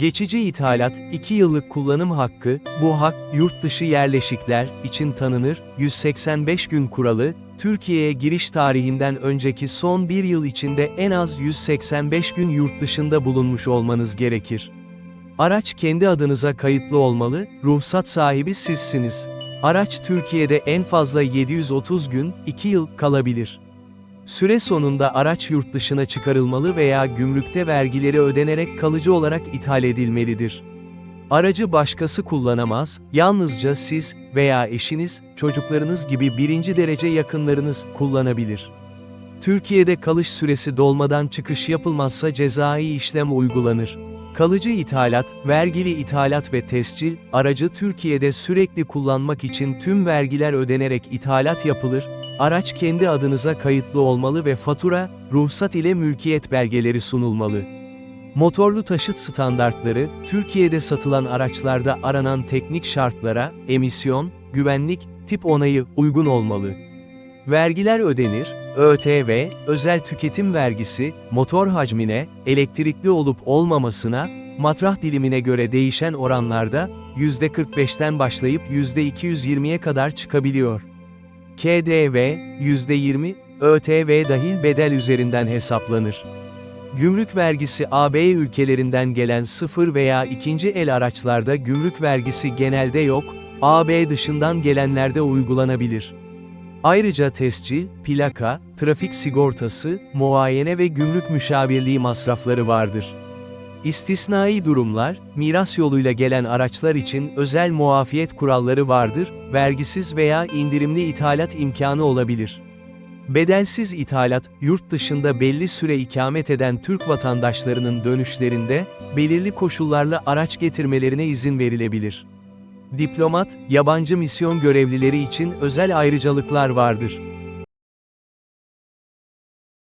Geçici ithalat, 2 yıllık kullanım hakkı, bu hak, yurt dışı yerleşikler için tanınır, 185 gün kuralı, Türkiye'ye giriş tarihinden önceki son bir yıl içinde en az 185 gün yurt dışında bulunmuş olmanız gerekir. Araç kendi adınıza kayıtlı olmalı, ruhsat sahibi sizsiniz. Araç Türkiye'de en fazla 730 gün, 2 yıl kalabilir. Süre sonunda araç yurt dışına çıkarılmalı veya gümrükte vergileri ödenerek kalıcı olarak ithal edilmelidir. Aracı başkası kullanamaz, yalnızca siz veya eşiniz, çocuklarınız gibi birinci derece yakınlarınız kullanabilir. Türkiye'de kalış süresi dolmadan çıkış yapılmazsa cezai işlem uygulanır. Kalıcı ithalat, vergili ithalat ve tescil, aracı Türkiye'de sürekli kullanmak için tüm vergiler ödenerek ithalat yapılır, araç kendi adınıza kayıtlı olmalı ve fatura, ruhsat ile mülkiyet belgeleri sunulmalı. Motorlu taşıt standartları, Türkiye'de satılan araçlarda aranan teknik şartlara, emisyon, güvenlik, tip onayı uygun olmalı. Vergiler ödenir, ÖTV, özel tüketim vergisi, motor hacmine, elektrikli olup olmamasına, matrah dilimine göre değişen oranlarda, %45'ten başlayıp %220'ye kadar çıkabiliyor. KDV, %20, ÖTV dahil bedel üzerinden hesaplanır. Gümrük vergisi AB ülkelerinden gelen sıfır veya ikinci el araçlarda gümrük vergisi genelde yok, AB dışından gelenlerde uygulanabilir. Ayrıca tescil, plaka, trafik sigortası, muayene ve gümrük müşavirliği masrafları vardır. İstisnai durumlar, miras yoluyla gelen araçlar için özel muafiyet kuralları vardır, vergisiz veya indirimli ithalat imkanı olabilir. Bedelsiz ithalat, yurt dışında belli süre ikamet eden Türk vatandaşlarının dönüşlerinde, belirli koşullarla araç getirmelerine izin verilebilir. Diplomat, yabancı misyon görevlileri için özel ayrıcalıklar vardır.